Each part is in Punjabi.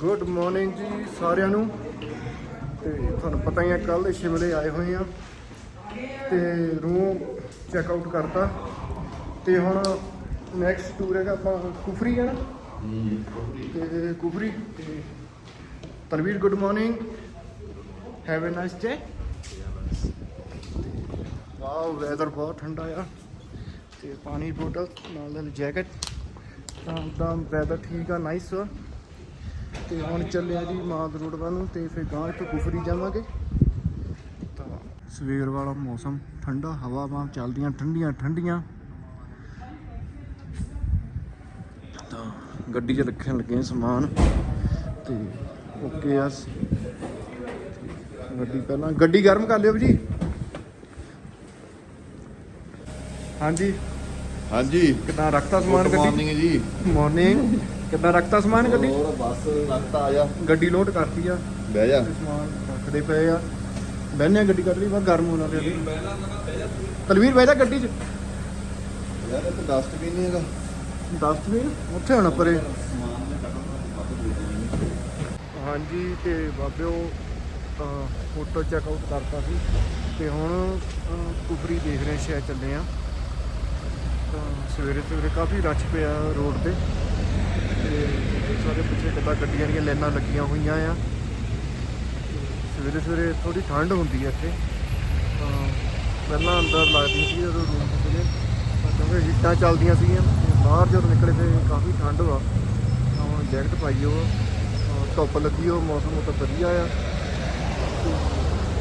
ਗੁੱਡ ਮਾਰਨਿੰਗ ਜੀ ਸਾਰਿਆਂ ਨੂੰ। ਤੇ ਤੁਹਾਨੂੰ ਪਤਾ ਹੀ ਆ ਕੱਲ ਸ਼ਿਮਲੇ ਆਏ ਹੋਏ ਆ। ਤੇ ਰੂਮ ਚੈੱਕ ਆਊਟ ਕਰਤਾ। ਤੇ ਹੁਣ ਨੈਕਸਟ ਟੂਰ ਹੈਗਾ ਆਪਾਂ ਕੁਫਰੀ ਹੈ ਨਾ? ਤੇ ਕੁਫਰੀ ਤੇ Tanveer good morning have a nice day wow weather ਬਹੁਤ ਠੰਡਾ ਆ। ਤੇ ਪਾਣੀ ਬੋਟਲ ਨਾਲ ਨਾਲ ਜੈਕਟ ਤਾਂ ਤਾਂ ਵੈਦਰ ਠੀਕ ਆ ਨਾਈਸ ਆ। ਤੇ ਹੁਣ ਚੱਲਿਆ ਜੀ ਮਾਦ ਰੋਡ ਵੱਲ ਨੂੰ ਤੇ ਫਿਰ ਗਾਂਹ ਤੋਂ ਕੁਫਰੀ ਜਾਵਾਂਗੇ। ਤਾਂ ਸਵੇਰ ਵਾਲਾ ਮੌਸਮ ਠੰਡਾ ਹਵਾ ਬਾਹ ਚੱਲਦੀਆਂ ਠੰਡੀਆਂ ਠੰਡੀਆਂ। ਤਾਂ ਗੱਡੀ 'ਚ ਰੱਖਣ ਲੱਗੇ ਸਮਾਨ ਤੇ ਓਕੇ ਆ ਗੱਡੀ ਪਹਿਲਾਂ ਗੱਡੀ ਗਰਮ ਕਰ ਲਿਓ ਜੀ। ਹਾਂਜੀ। ਹਾਂਜੀ। ਕਿੱਦਾਂ ਰੱਖਤਾ ਸਮਾਨ ਗੱਡੀ ਮਾਰਨਿੰਗ ਜੀ। ਮਾਰਨਿੰਗ ਕਿੱਦਾਂ ਰੱਖਤਾ ਸਮਾਨ ਗੱਡੀ? ਹੋਰ ਬਸ ਰਸਤਾ ਆ ਜਾ। ਗੱਡੀ ਲੋਡ ਕਰਤੀ ਆ। ਬਹਿ ਜਾ। ਸਮਾਨ ਰੱਖਦੇ ਪਏ ਆ। ਬਹਿਨੇ ਗੱਡੀ ਕੱਢ ਲਈ ਬਸ ਗਰਮ ਹੋਣਾ ਤੇ। ਤਲਵੀਰ ਬਹਿ ਜਾ ਗੱਡੀ 'ਚ। ਯਾਰ ਇਹ ਤਾਂ ਡਸਟ ਵੀ ਨਹੀਂ ਹੈਗਾ। ਡਸਟਬਿਨ ਉੱਥੇ ਹੋਣਾ ਪਰੇ। ਹਾਂਜੀ ਤੇ ਬਾਬਿਓ ਫੋਟੋ ਚੈੱਕ ਆਊਟ ਕਰਤਾ ਸੀ। ਤੇ ਹੁਣ ਕੁਫਰੀ ਦੇਖ ਰਹੇ ਸ਼ਹਿਰ ਚੱਲੇ ਆ ਤਾਂ ਸਵੇਰੇ ਸਵੇਰੇ ਕਾਫੀ ਰਸ਼ ਪਿਆ ਰੋਡ ਤੇ। ਤੇ ਸਾਰੇ ਪਿੱਛੇ ਕਿੱਦਾਂ ਗੱਡੀਆਂ ਦੀਆਂ ਲਾਈਨਾਂ ਲੱਗੀਆਂ ਹੋਈਆਂ ਆ। ਤੇ ਸਵੇਰੇ ਸਵੇਰੇ ਥੋੜੀ ਠੰਡ ਹੁੰਦੀ ਹੈ ਇੱਥੇ। ਤਾਂ ਪਹਿਲਾਂ ਅੰਦਰ ਲੱਗਦੀ ਸੀ ਜਦੋਂ ਰੂਮ ਤੇ ਕਿਉਂਕਿ ਹੀਟਾਂ ਚੱਲਦੀਆਂ ਸੀਗੀਆਂ, ਤੇ ਬਾਹਰ ਜਦੋਂ ਨਿਕਲੇ ਤੇ ਕਾਫੀ ਠੰਡ ਵਾ। ਤਾਂ ਹੁਣ ਜੈਕਟ ਪਾਈ ਉਹ ਧੁੱਪ ਲੱਗੀ ਹੋ ਮੌਸਮ ਉਹ ਤਾਂ ਵਧੀਆ ਆ। ਤੇ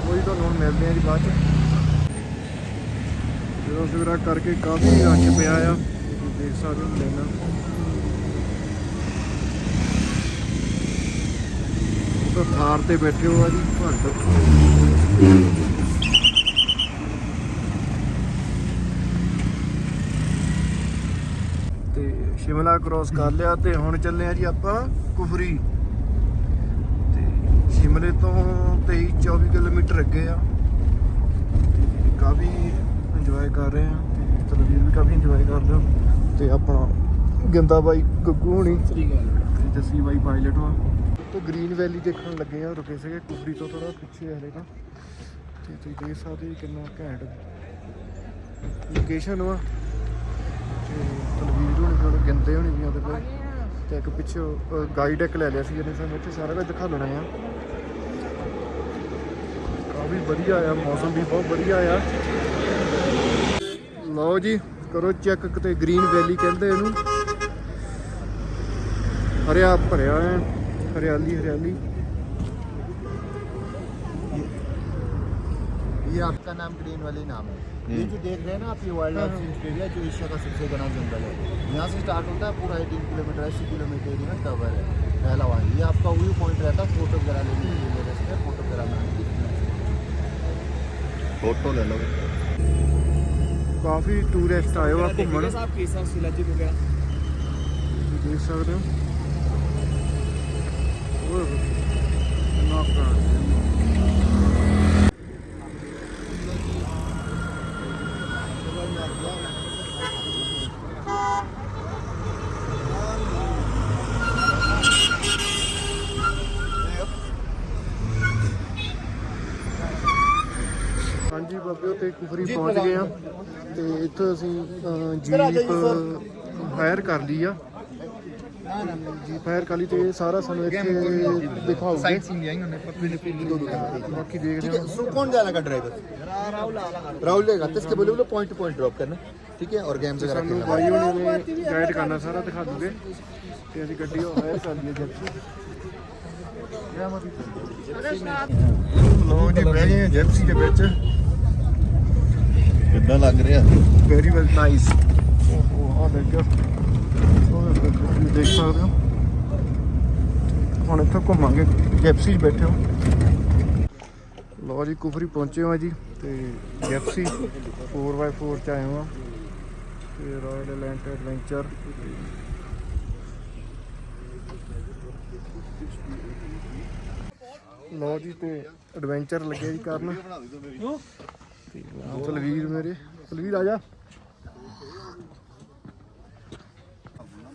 ਕੋਈ ਤੁਹਾਨੂੰ ਹੁਣ ਮਿਲਦੇ ਆ ਜੀ ਬਾਅਦ ਚ। ਜਦੋਂ ਸਵੇਰਾ ਕਰਕੇ ਕਾਫੀ ਰਸ਼ ਪਿਆ ਆ ਦੇਖ ਸਕਦੇ ਹੋ ਲੈਣਾ ਤਾਂ ਥਾਰ ਤੇ ਬੈਠੇ ਹੋ ਆ ਜੀ ਭੰਡ ਤੇ ਸ਼ਿਮਲਾ ਕ੍ਰੋਸ ਕਰ ਲਿਆ ਤੇ ਹੁਣ ਚੱਲੇ ਆ ਜੀ ਆਪਾਂ ਕੁਫਰੀ। ਤੇ ਸ਼ਿਮਲੇ ਤੋਂ 23 24 ਕਿਲੋਮੀਟਰ ਅੱਗੇ ਆ। ਕਾਫੀ ਇੰਜੋਏ ਕਰ ਰਹੇ ਆ। ਤੇ ਤਲਵੀਰ ਵੀ ਕਾਫੀ ਇੰਜੋਏ ਕਰ ਰਿਹਾ ਤੇ ਆਪਣਾ ਗਿੰਦਾ ਬਾਈ ਗੱਗੂ ਹੋਣੀ। ਸਹੀ ਗੱਲ ਜੱਸੀ ਬਾਈ ਪਾਇਲਟ ਵਾ ਤੇ ਗ੍ਰੀਨ ਵੈਲੀ ਦੇਖਣ ਲੱਗੇ ਆ ਰੁਕੇ ਸੀਗੇ ਕੁਫਰੀ ਤੋਂ ਥੋੜਾ ਪਿੱਛੇ ਹਲੇ ਤਾਂ। ਤੇ ਤੁਸੀਂ ਦੇਖ ਸਕਦੇ ਕਿੰਨਾ ਘੈਂਟ ਲੋਕੇਸ਼ਨ ਵਾ। ਤੇ ਤਲਵੀਰ ਹੋਣੀ ਕੋਲ ਗਿੰਦੇ ਹੋਣੀ ਵੀ ਆਦੇ ਪਏ ਤੇ ਇੱਕ ਪਿੱਛੇ ਗਾਈਡ ਇੱਕ ਲੈ ਲਿਆ ਸੀ ਜਿਹਨੇ ਸਾਨੂੰ ਇੱਥੇ ਸਾਰਾ ਕੁਝ ਦਿਖਾ ਲੈਣਾ ਆ। ਕਾਫੀ ਵਧੀਆ ਆ, ਮੌਸਮ ਵੀ ਬਹੁਤ ਵਧੀਆ ਆ। ਲਓ ਜੀ, ਕਰੋ ਚੈੱਕ ਕਿਤੇ ਗ੍ਰੀਨ ਵੈਲੀ ਕਹਿੰਦੇ ਇਹਨੂੰ। ਹਰਿਆ ਭਰਿਆ ਹੈ हरियाली हरियाली। ये आपका नाम ग्रीन वाली नाम है। ये जो। देख रहे हैं ना आप ये वाइल्ड लाइफ रेंज एरिया जो एशिया का सबसे बड़ा जंगल है। यहाँ से स्टार्ट होता है पूरा एटीन किलोमीटर अस्सी किलोमीटर एरिया में कवर है पहला वहाँ ये आपका व्यू पॉइंट रहता है फ़ोटो वगैरह लेने के लिए रेस्ट है फ़ोटो वगैरह लाने के लिए। फ़ोटो ले लो। काफ़ी टूरिस्ट आए हुआ घूमने। देख सकते हो। ਹਾਂਜੀ ਬਾਬਿਓ ਤੇ ਕੁਫਰੀ ਪਹੁੰਚ ਗਏ ਆ ਤੇ ਇੱਥੇ ਅਸੀਂ ਜੀਪ ਹਾਇਰ ਕਰ ਲਈ ਆ। ਜੀਪ ਹਾਇਰ ਕਰ ਲਈ ਤੇ ਇਹ ਸਾਰਾ ਸਾਨੂੰ ਇੱਥੇ ਦਿਖਾਉਗੇ सीन जाएंगे उन्हें पकड़ने के लिए दो दो ਬਾਕੀ ਦੇਖਦੇ ठीक ਹਾਂ है सो कौन जाना का ड्राइवर राहुल लेगा तो इसके बोले बोले पॉइंट टू पॉइंट ड्रॉप करना ठीक है और गेम्स वगैरह ਸਾਨੂੰ खेलना ਬਾਈ ਹੋਣੀ ਨੇ ਗਾਈਡ ਕਰਨਾ ਸਾਰਾ ਦਿਖਾ ਦੂਗੇ ਤੇ ਅਸੀਂ ਗੱਡੀ ਉਹ ਹਾਇਰ ਕਰ ਲਈ ਜੈਪਸੀ ਲੋ ਜੀ ਬਹਿ ਗਏ ਜੈਪਸੀ ਦੇ ਵਿੱਚ ਕਿੱਦਾਂ ਲੱਗ ਰਿਹਾ ਵੈਰੀ ਵੈਲ ਨਾਈਸ ਉਹ ਆ ਦੇਖੋ ਉਹ ਦੇਖੋ, ਤੁਸੀਂ ਦੇਖ ਸਕਦੇ ਹੋ। ਹੁਣ ਇੱਥੇ ਘੁੰਮਾਂਗੇ। ਜੈਪਸੀ 'ਚ ਬੈਠੇ ਹੋ। ਲੋ ਜੀ ਕੁਫਰੀ ਪਹੁੰਚੇ ਹੋ ਜੀ ਤੇ ਜੈਪਸੀ 4x4 ਚ ਆਏ ਹੋ। ਤੇ ਰਾਇਲ ਐਲੈਂਟ ਐਡਵੈਂਚਰ ਲੋ ਜੀ ਤੇ ਐਡਵੈਂਚਰ ਲੱਗੇ ਜੀ ਕਰਨ। ਤੇ ਆਹ ਤਲਵੀਰ ਮੇਰੇ। ਤਲਵੀਰ ਆ ਜਾ।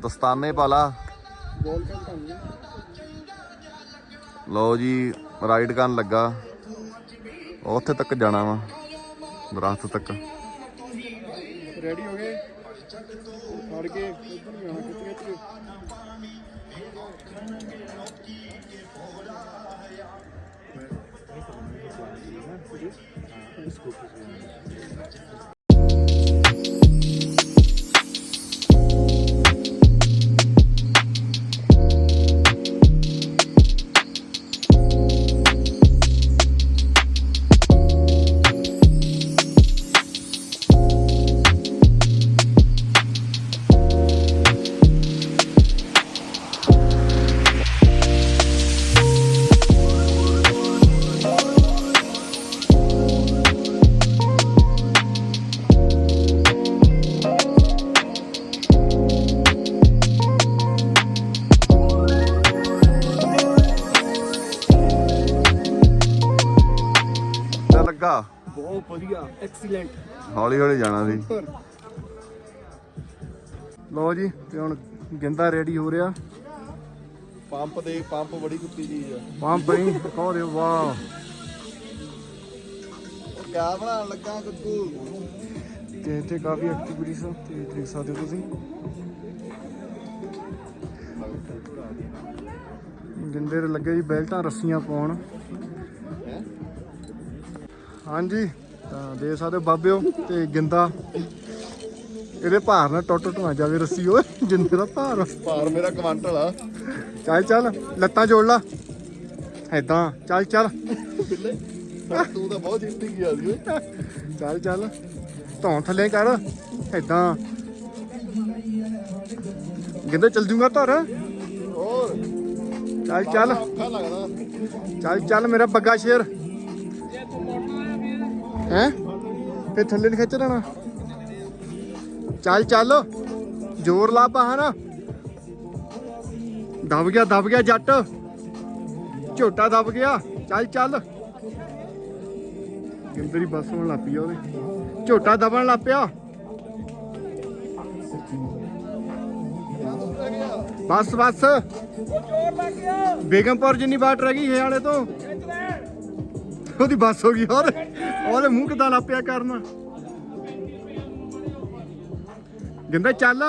ਦਸਤਾਨੇ ਪਾਲਾ। ਗੋਲ ਲਓ ਜੀ ਰਾਈਡ ਕਰਨ ਲੱਗਾ। ਉੱਥੇ ਤੱਕ ਜਾਣਾ ਵਾ, ਦਰਖਤ ਤੱਕ। ਰੈਡੀ ਹੋ ਗਏ? ਫੜ ਕੇ ਇੱਧਰ ਨੂੰ ਜਾਣਾ ਖਿੱਚ ਖਿੱਚ ਕੇ ਤੇ ਐਕਸੀਲੈਂਟ ਹੌਲੀ ਹੌਲੀ ਜਾਣਾ ਸੀ। ਲਓ ਜੀ ਤੇ ਹੁਣ ਗਿੰਦਾ ਰੈਡੀ ਹੋ ਰਿਹਾ। ਪੰਪ ਦੇ ਪੰਪ ਬੜੀ ਕੁੱਤੀ ਚੀਜ਼ ਆ। ਪੰਪ ਨਹੀਂ ਕਹੋ ਦੇ ਵਾਹ। ਉਹ ਕਿਆ ਬਣਾਉਣ ਲੱਗਾ ਕੁੱਕੂ ਤੇ ਇੱਥੇ ਕਾਫੀ ਐਕਟੀਵਿਟੀਜ਼ ਆ ਤੇ ਦੇਖ ਸਕਦੇ ਹੋ ਤੁਸੀਂ। ਗਿੰਦੇ ਦੇ ਲੱਗੇ ਜੀ ਬੈਲਟਾਂ ਰੱਸੀਆਂ ਪਾਉਣ। ਹਾਂਜੀ। ਤਾਂ ਦੇ ਸਕਦੇ ਹੋ ਬਾਬਿਓ ਤੇ ਗਿੰਦਾ। ਇਹਦੇ ਭਾਰ ਨਾਲ ਟੁੱਟ ਟੁੱਟ ਨਾ ਜਾਵੇ ਰੱਸੀ ਓਏ ਜਿੰਦੇ ਦਾ ਭਾਰ। ਭਾਰ ਮੇਰਾ ਕੁਆਂਟਲ ਆ ਚੱਲ ਚੱਲ ਲੱਤਾਂ ਜੋੜ ਲਾ। ਐਦਾਂ ਚੱਲ ਚੱਲ। ਤੂੰ ਤਾਂ ਬਹੁਤ ਜਿੱਤੀ ਗਿਆ ਸੀ ਓਏ ਚੱਲ ਚੱਲ। ਧੌਣ ਥੱਲੇ ਕਰ ਐਦਾਂ ਗਿੰਦੇ ਚੱਲ ਜੂਗਾ ਧਰ ਹੋਰ। ਚੱਲ ਚੱਲ। ਚੱਲ ਚੱਲ ਮੇਰਾ ਬੱਗਾ ਸ਼ੇਰ। ਹੈ? ਤੇ ਥੱਲੇ ਨਹੀਂ ਖਿੱਚ ਦੇਣਾ ਚੱਲ ਚੱਲ। ਜ਼ੋਰ ਲਾ ਬਾਹਰ ਦਬ ਗਿਆ ਦਬ ਗਿਆ ਜੱਟ। ਝੋਟਾ ਦਬ ਗਿਆ। ਚੱਲ ਚੱਲ। ਗਿੰਦਰੀ ਬੱਸ ਹੋਣ ਲੱਗ ਪਈ ਆ ਉਹਦੇ। ਝੋਟਾ ਦਬਣ ਲੱਗ ਪਿਆ। ਬਸ ਬਸ। ਬੇਗਮਪੁਰ ਜਿੰਨੀ ਬਾਟ ਰਹਿ ਗਈ ਹੈ ਤੋਂ। ਉਹਦੀ ਬੱਸ ਹੋ ਗਈ ਹੋਰ। ਉਹਦੇ ਮੂੰਹ ਕਿਦਾਂ ਲਾਪਿਆ ਕਰਨਾ? ਗਿੰਦਾ, ਚੱਲ।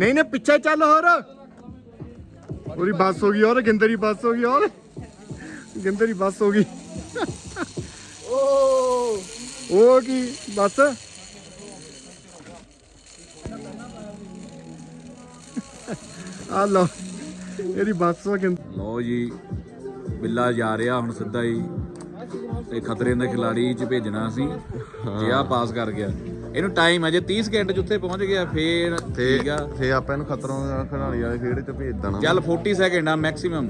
ਨਹੀਂ ਨਹੀਂ, ਪਿੱਛੇ ਚੱਲ ਹੋਰ। ਉਹਦੀ ਬੱਸ ਹੋ ਗਈ ਹੋਰ ਗਿੰਦਰ ਦੀ ਬੱਸ ਹੋ ਗਈ ਹੋਰ। ਗਿੰਦਰ ਦੀ ਬੱਸ ਹੋ ਗਈ। ਓ ਉਹ ਕੀ, ਬੱਸ? ਆ ਲਓ, ਇਹਦੀ ਬੱਸ ਹੋ ਗਿੰਦ ਲਓ ਜੀ, ਬਿੱਲਾ ਜਾ ਰਿਹਾ ਹੁਣ ਸਿੱਧਾ ਹੀ। ਤੇ ਖਤਰੇ ਦੇ ਖਿਲਾੜੀ ਚ ਭੇਜਣਾ ਸੀ। ਜੇ ਆ ਪਾਸ ਕਰ ਗਿਆ। ਇਹਨੂੰ ਟਾਈਮ ਹੈ ਜੇ 30 ਸਕਿੰਟ ਚ ਉੱਥੇ ਪਹੁੰਚ ਗਿਆ ਫੇਰ ਠੀਕ ਆ। ਫੇ ਆਪਾਂ ਇਹਨੂੰ ਖਤਰੋਂ ਖਿਡਾਰੀ ਵਾਲੇ ਖੇਡ ਚ ਭੇਜ ਦੇਣਾ। ਚੱਲ 40 ਸੈਕਿੰਡ ਆ ਮੈਕਸਿਮਮ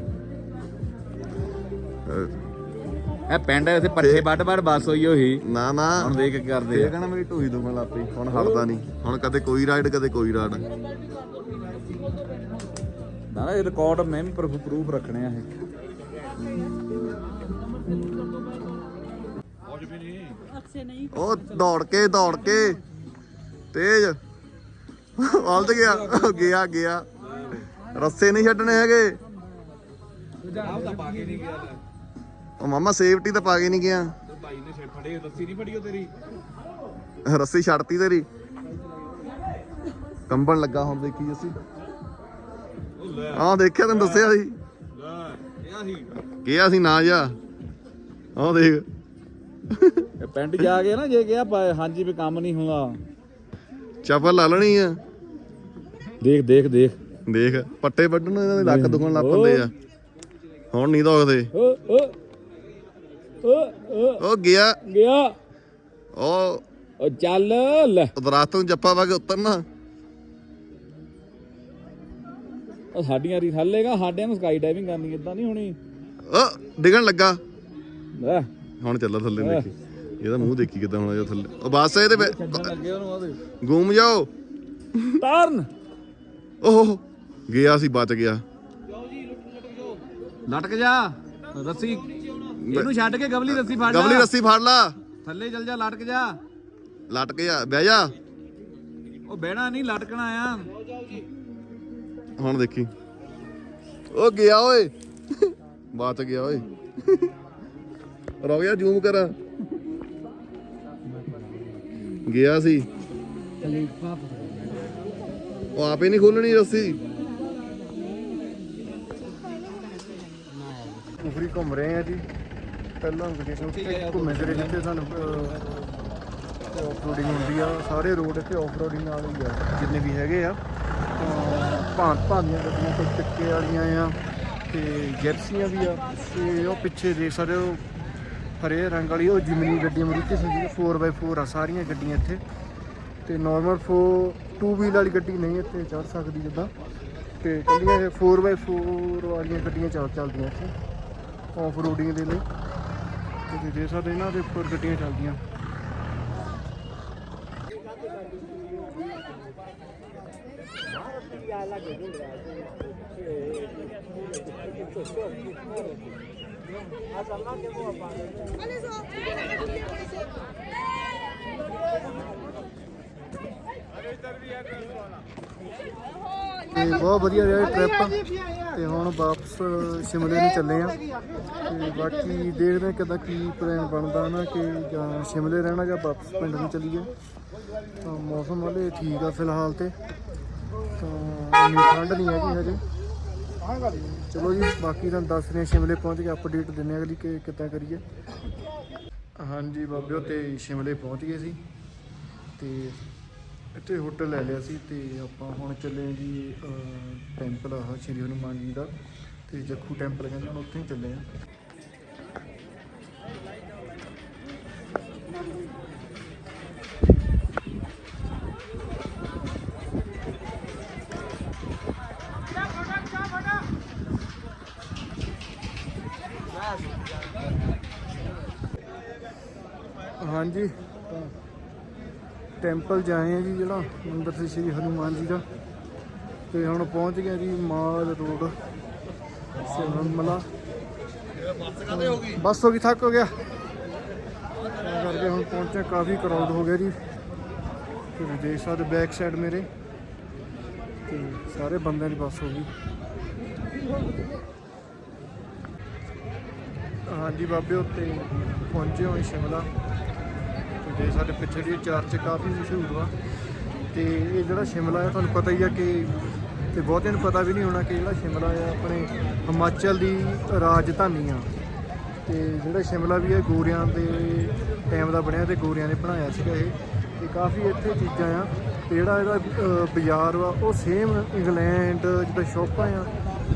ਇਹ ਪਿੰਡ ਇੱਥੇ ਪੱਠੇ ਵੱਡ ਵੱਡ ਬੱਸ ਹੋਈ ਹੋਈ ਨਾ ਨਾ। ਹੁਣ ਦੇਖ ਕੀ ਕਰਦੇ ਆ। ਕਹਿੰਦਾ ਮੇਰੀ ਢੂਈ ਦੁਖਣ ਲੱਗ ਪਈ। ਹੁਣ ਹਟਦਾ ਨਹੀਂ। ਹੁਣ ਕਦੇ ਕੋਈ ਰਾਈਡ ਕਦੇ ਕੋਈ ਰਾਈਡ ਨਾ ਇਹ ਰਿਕਾਰਡ ਮੈਂ ਵੀ ਪ੍ਰੂਫ ਰੱਖਣੇ ਆ ਇਹ। ਉਹ ਦੌੜ ਕੇ ਦੌੜ ਕੇ। ਤੇਜ। ਵਲਦ ਗਿਆ। ਗਿਆ ਗਿਆ। ਰੱਸੇ ਨਹੀਂ ਛੱਡਣੇ ਹੈਗੇ। ਉਹ ਮਾਮਾ ਸੇਫਟੀ ਤਾਂ ਪਾ ਕੇ ਨਹੀਂ ਗਿਆ। ਭਾਈ ਨੇ ਛੇ ਫੜੇ ਰੱਸੀ ਨਹੀਂ ਫੜੀ ਉਹ ਤੇਰੀ? ਰੱਸੀ ਛੱਡਤੀ ਤੇਰੀ। ਕੰਬਣ ਲੱਗਾ ਹੁਣ ਦੇਖੀ ਅਸੀਂ। ਆਹ ਦੇਖਿਆ ਤੈਨੂੰ ਦੱਸਿਆ ਸੀ। ਕਿਹਾ ਸੀ ਨਾ ਜਾ। ਆਹ ਦੇਖ। ਪਿੰਡ ਜਾ ਕੇ ਨਾ ਜੇ ਕਿਹਾ ਪਾ- ਹਾਂਜੀ ਵੀ ਕੰਮ ਨਹੀਂ ਹੁੰਦਾ। ਚਪਲ ਲਾ ਲੈਣੀ ਆ। ਦੇਖ ਦੇਖ ਦੇਖ। ਦੇਖ ਪੱਟੇ ਵੱਢਣ ਨੂੰ ਇਹਨਾਂ ਦੇ ਲੱਕ ਦੁਖਣ ਲੱਗ ਪੈਂਦੇ ਆ। ਹੁਣ ਨਹੀਂ ਦੁਖਦੇ। ਓ ਓ ਓ ਓ। ਉਹ ਗਿਆ। ਗਿਆ। ਉਹ ਓ ਚੱਲ ਲੈ। ਦਰਾਤ ਨੂੰ ਜੱਪਾ ਵਾ ਕੇ ਉਤਰਨਾ। ਉਹ ਸਾਡੀਆਂ ਰੀ ਥੱਲੇਗਾ ਸਾਡਿਆਂ ਨੂੰ ਸਕਾਈ ਡਾਈਵਿੰਗ ਕਰਨੀ ਇਦਾਂ ਨਹੀਂ ਹੋਣੀ। ਉਹ ਡਿਗਣ ਲੱਗਾ। ਲੈ। ਹੁਣ ਚੱਲਾ ਥੱਲੇ ਦੇਖੀ। ਇਹਦਾ ਮੂੰਹ ਦੇਖੀ ਕਿਦਾਂ ਹੋਣਾ ਜਾਂ ਥੱਲੇ। ਉਹ ਬਸ ਇਹਦੇ ਲੱਗੇ ਉਹਨੂੰ ਗੂਮ ਜਾਓ। ਟਰਨ ਓਹ ਗਿਆ ਸੀ ਬਚ ਗਿਆ। ਲਟਕ ਜਾ। ਰੱਸੀ। ਇਹਨੂੰ ਛੱਡ ਕੇ ਗਵਲੀ ਰੱਸੀ ਫੜ ਗਵਲੀ ਲੈ ਰੱਸੀ ਫੜ ਲਾ। ਥੱਲੇ ਚੱਲ ਜਾ ਲਟਕ ਜਾ। ਲਟਕ ਜਾ ਬਹਿ ਜਾ। ਉਹ ਬਹਿਣਾ ਨਹੀਂ ਲਟਕਣਾ ਆ। ਹੁਣ ਦੇਖੀ। ਉਹ ਗਿਆ ਓਏ। ਬਚ ਗਿਆ ਓਏ। ਰੁਕ ਜਾ ਜ਼ੂਮ ਕਰ। ਗਿਆ ਸੀ। ਉਹ ਆਪੇ ਨਹੀਂ ਖੋਲਣੀ ਰੱਸੀ। ਕੁਫਰੀ ਘੁੰਮ ਰਹੇ ਆ ਜੀ। ਪਹਿਲਾਂ ਲੋਕੇਸ਼ਨ ਤੇ ਘੁੰਮੇ ਫਿਰੇ ਜਿੱਥੇ ਸਾਨੂੰ ਆਫਰੋਡਿੰਗ ਹੁੰਦੀ ਆ। ਸਾਰੇ ਰੋਡ ਇੱਥੇ ਆਫਰੋਡਿੰਗ ਨਾਲ ਹੀ ਆ ਜਿੰਨੇ ਵੀ ਹੈਗੇ ਆ। ਤਾਂ ਭਾਂਤ ਭਾਂਤ ਦੀਆਂ ਗੱਡੀਆਂ ਕੋਈ ਟਿੱਕੇ ਵਾਲੀਆਂ ਆ ਤੇ ਜੈਪਸੀਆਂ ਵੀ ਆ। ਤੇ ਉਹ ਪਿੱਛੇ ਦੇਖ ਸਕਦੇ ਹੋ ਹਰੇ ਰੰਗ ਵਾਲੀ, ਉਹ ਜਿਮਨੀ ਗੱਡੀਆਂ ਮਰੂਤੀ ਸੁਜ਼ੂਕੀ 4x4 ਆ, ਸਾਰੀਆਂ ਗੱਡੀਆਂ ਇੱਥੇ। ਤੇ ਨਾਰਮਲ 4 2 ਵੀਲ ਵਾਲੀ ਗੱਡੀ ਨਹੀਂ ਇੱਥੇ ਚੜ ਸਕਦੀ ਜਿੱਦਾਂ। ਤੇ ਕੱਲੀਆਂ ਇਹ 4x4 ਵਾਲੀਆਂ ਗੱਡੀਆਂ ਚੱਲ ਚੱਲਦੀਆਂ ਇੱਥੇ ਆਫ ਰੋਡਿੰਗ ਦੇ ਲਈ। ਤੁਸੀਂ ਦੇਖ ਸਕਦੇ ਇਹਨਾਂ ਦੇ ਉੱਪਰ ਗੱਡੀਆਂ ਚੱਲਦੀਆਂ। ਤੇ ਬਹੁਤ ਵਧੀਆ ਰਿਹਾ ਟ੍ਰਿਪ ਤੇ ਹੁਣ ਵਾਪਸ ਸ਼ਿਮਲੇ ਨੂੰ ਚੱਲੇ ਆ। ਤੇ ਬਾਕੀ ਦੇਖਦੇ ਆ ਕਿੱਦਾਂ ਕੀ ਪਲਾਨ ਬਣਦਾ ਨਾ ਕਿ ਜਾਂ ਸ਼ਿਮਲੇ ਰਹਿਣਾ ਜਾਂ ਵਾਪਸ ਪਿੰਡ ਨੂੰ ਚੱਲੀਏ। ਤਾਂ ਮੌਸਮ ਵਾਲੇ ਠੀਕ ਆ ਫਿਲਹਾਲ ਤੇ। ਤਾਂ ਇੰਨੀ ਠੰਡ ਨਹੀਂ ਹੈਗੀ ਹਜੇ। ਚਲੋ ਜੀ ਬਾਕੀ ਤੁਹਾਨੂੰ ਦੱਸ ਰਹੇ ਆ, ਸ਼ਿਮਲੇ ਪਹੁੰਚ ਕੇ ਅਪਡੇਟ ਦਿੰਨੇ ਆ ਅਗਲੀ ਕਿ ਕਿੱਦਾਂ ਕਰੀਏ। ਹਾਂਜੀ ਬਾਬਿਓ ਤੇ ਸ਼ਿਮਲੇ ਪਹੁੰਚ ਗਏ ਸੀ। ਤੇ ਇੱਥੇ ਹੋਟਲ ਲੈ ਲਿਆ ਸੀ ਤੇ ਆਪਾਂ ਹੁਣ ਚੱਲੇ ਜੀ ਟੈਂਪਲ ਆ ਸ਼੍ਰੀ ਹਨੂਮਾਨ ਜੀ ਦਾ। ਤੇ ਜੱਖੂ ਟੈਂਪਲ ਕਹਿੰਦੇ ਹੁਣ ਉੱਥੇ ਹੀ ਚੱਲੇ ਆ ਹਾਂਜੀ ਤਾਂ ਟੈਂਪਲ ਜਾਏ ਆ ਜੀ ਜਿਹੜਾ, ਮੰਦਿਰ ਸੀ ਸ਼੍ਰੀ ਹਨੂਮਾਨ ਜੀ ਦਾ। ਤੇ ਹੁਣ ਪਹੁੰਚ ਗਿਆ ਜੀ ਮਾਲ ਰੋਡ, ਸਿਮਲਾ। ਬੱਸ ਹੋ ਗਈ, ਥੱਕ ਹੋ ਗਿਆ। ਕਰਕੇ ਹੁਣ ਪਹੁੰਚੇ ਕਾਫੀ ਕਰਾਊਡ ਹੋ ਗਿਆ ਜੀ। ਤੁਸੀਂ ਦੇਖ ਸਕਦੇ ਬੈਕ ਸਾਈਡ ਮੇਰੇ। ਤੇ ਸਾਰੇ ਬੰਦਿਆਂ ਦੀ ਬੱਸ ਹੋ ਗਈ। ਹਾਂਜੀ ਬਾਬੇ ਉੱਤੇ ਪਹੁੰਚੇ ਹੋਏ ਸ਼ਿਮਲਾ। ਤੇ ਸਾਡੇ ਪਿੱਛੇ ਜਿਹੜੀ ਚਰਚ ਕਾਫੀ ਮਸ਼ਹੂਰ ਵਾ। ਤੇ ਇਹ ਜਿਹੜਾ ਸ਼ਿਮਲਾ ਆ, ਤੁਹਾਨੂੰ ਪਤਾ ਹੀ ਆ ਕਿ ਤੇ ਬਹੁਤਿਆਂ ਨੂੰ ਪਤਾ ਵੀ ਨਹੀਂ ਹੋਣਾ ਕਿ ਜਿਹੜਾ ਸ਼ਿਮਲਾ ਆ, ਆਪਣੇ ਹਿਮਾਚਲ ਦੀ ਰਾਜਧਾਨੀ ਆ। ਤੇ ਜਿਹੜਾ ਸ਼ਿਮਲਾ ਵੀ ਹੈ ਗੋਰਿਆਂ ਦੇ ਟਾਈਮ ਦਾ ਬਣਿਆ ਤੇ ਗੋਰਿਆਂ ਨੇ ਬਣਾਇਆ ਸੀਗਾ ਇਹ। ਤੇ ਕਾਫੀ ਇੱਥੇ ਚੀਜ਼ਾਂ ਆ। ਤੇ ਜਿਹੜਾ ਇਹਦਾ ਬਾਜ਼ਾਰ ਵਾ, ਉਹ ਸੇਮ ਇੰਗਲੈਂਡ ਜਿੱਦਾਂ ਸ਼ੋਪਾਂ ਆ।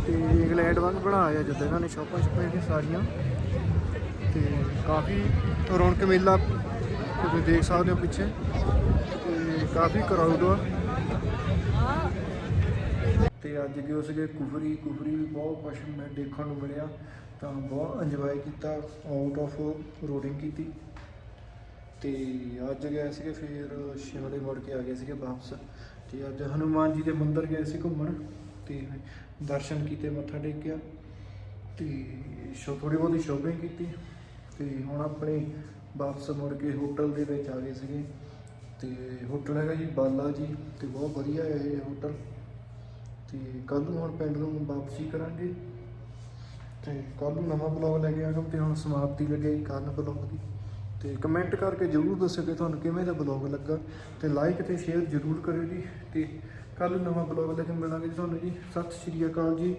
ਤੇ ਇੰਗਲੈਂਡ ਵਾਂਗ ਬਣਾਇਆ ਜਿੱਦਾਂ ਇਹਨਾਂ ਨੇ ਸ਼ੋਪਾਂ ਸ਼ੋਪਾਂ ਜਿਹੜੀਆਂ ਸਾਰੀਆਂ। ਤੇ ਕਾਫੀ ਰੌਣਕ ਮੇਲਾ ਤੁਸੀਂ ਦੇਖ ਸਕਦੇ ਹੋ ਪਿੱਛੇ। ਤੇ ਕਾਫੀ ਕਰਾਊਡ ਆ। ਤੇ ਅੱਜ ਗਏ ਸੀਗੇ ਕੁਫਰੀ। ਕੁਫਰੀ ਵੀ ਬਹੁਤ ਕੁਛ ਮੈਂ ਦੇਖਣ ਨੂੰ ਮਿਲਿਆ। ਤਾਂ ਬਹੁਤ ਇੰਜੋਏ ਕੀਤਾ ਆਊਟ ਆਫ ਰੋਡਿੰਗ ਕੀਤੀ। ਤੇ ਅੱਜ ਗਏ ਸੀਗੇ ਫਿਰ ਸ਼ਿਮਲੇ ਮੁੜ ਕੇ ਆ ਗਏ ਸੀਗੇ ਵਾਪਸ। ਤੇ ਅੱਜ ਹਨੂਮਾਨ ਜੀ ਦੇ ਮੰਦਿਰ ਗਏ ਸੀ ਘੁੰਮਣ। ਤੇ ਦਰਸ਼ਨ ਕੀਤੇ, ਮੱਥਾ ਟੇਕਿਆ। ਤੇ ਸ਼ੋ ਥੋੜੀ ਬਹੁਤੀ ਸ਼ੋਪਿੰਗ ਕੀਤੀ। ਤੇ ਹੁਣ ਆਪਣੇ ਵਾਪਸ ਮੁੜ ਕੇ ਹੋਟਲ ਦੇ ਵਿੱਚ ਆ ਗਏ ਸੀਗੇ। ਤੇ ਹੋਟਲ ਹੈਗਾ ਜੀ ਬਾਲਾ ਜੀ, ਤੇ ਬਹੁਤ ਵਧੀਆ ਹੈ ਇਹ ਹੋਟਲ। ਤੇ ਕੱਲ ਨੂੰ ਹੁਣ ਪਿੰਡ ਨੂੰ ਵਾਪਸੀ ਕਰਾਂਗੇ। ਤੇ ਕੱਲ ਨੂੰ ਨਵਾਂ ਬਲੌਗ ਲੈ ਕੇ ਆਵਾਂਗੇ ਤੇ ਹੁਣ ਸਮਾਪਤੀ ਲੱਗੇਗੀ ਕਰਨ ਬਲੌਗ ਦੀ। ਤੇ ਕਮੈਂਟ ਕਰਕੇ ਜਰੂਰ ਦੱਸਿਓ ਕਿ ਤੁਹਾਨੂੰ ਕਿਵੇਂ ਦਾ ਬਲੌਗ ਲੱਗਾ। ਤੇ ਲਾਈਕ ਤੇ ਸ਼ੇਅਰ ਜਰੂਰ ਕਰਿਓ ਜੀ। ਤੇ ਕੱਲ ਨਵਾਂ ਬਲੌਗ ਲੈ ਕੇ ਮਿਲਾਂਗੇ ਜੀ ਤੁਹਾਨੂੰ ਜੀ। ਸਤਿ ਸ਼੍ਰੀ ਅਕਾਲ ਜੀ।